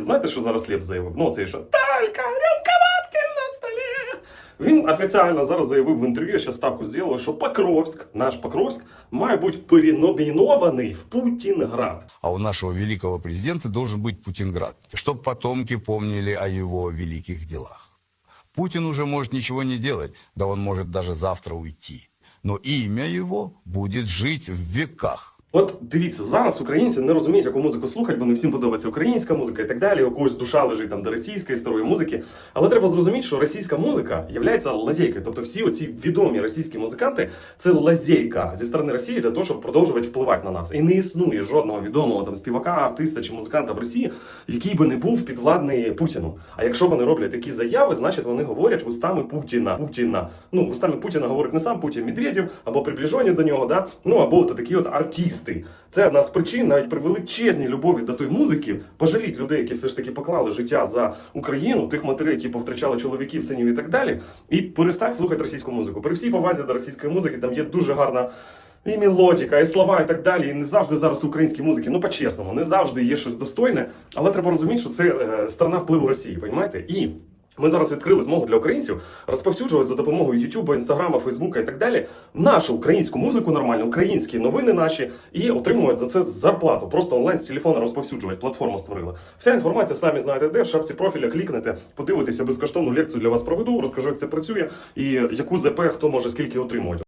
знаєте, що зараз Лєв заявив? Ну, це що Талька, рюмка водки на столі. Він офіційно зараз заявив в інтерв'ю, я ще ставку зробив, що Покровськ, наш Покровськ, має бути переномінований в Путінград. А у нашего великого президента должен быть Путинград, чтобы потомки помнили о его великих делах. Путин уже может ничего не делать, да он может даже завтра уйти. Но имя его будет жить в веках. От дивіться, зараз українці не розуміють, яку музику слухати, бо не всім подобається українська музика і так далі. У когось душа лежить там до російської старої музики. Але треба зрозуміти, що російська музика є лазейкою. Тобто всі оці відомі російські музиканти це лазейка зі сторони Росії для того, щоб продовжувати впливати на нас. І не існує жодного відомого там співака, артиста чи музиканта в Росії, який би не був підвладний Путіну. А якщо вони роблять такі заяви, значить вони говорять вустами Путіна. Путіна. Ну, вустами Путіна говорить не сам Путін Медведєв або приближені до нього, да? ну або от такі от артисти. Це одна з причин, навіть при величезній любові до тої музики, пожаліть людей, які все ж таки поклали життя за Україну, тих матерей, які повтрачали чоловіків, синів і так далі, і перестать слухати російську музику. При всій повазі до російської музики там є дуже гарна. І мелодіка, і слова, і так далі. І не завжди зараз у українській музики, ну по-чесному, не завжди є щось достойне, але треба розуміти, що це е, сторона впливу Росії, розумієте? І ми зараз відкрили змогу для українців розповсюджувати за допомогою Ютуба, Інстаграма, Фейсбука і так далі нашу українську музику, нормальну, українські новини наші, і отримують за це зарплату. Просто онлайн з телефона розповсюджувати. Платформу створили. Вся інформація самі знаєте, де в шапці профіля клікнете, подивитеся безкоштовну лекцію для вас проведу, розкажу, як це працює і яку ЗП хто може скільки отримувати.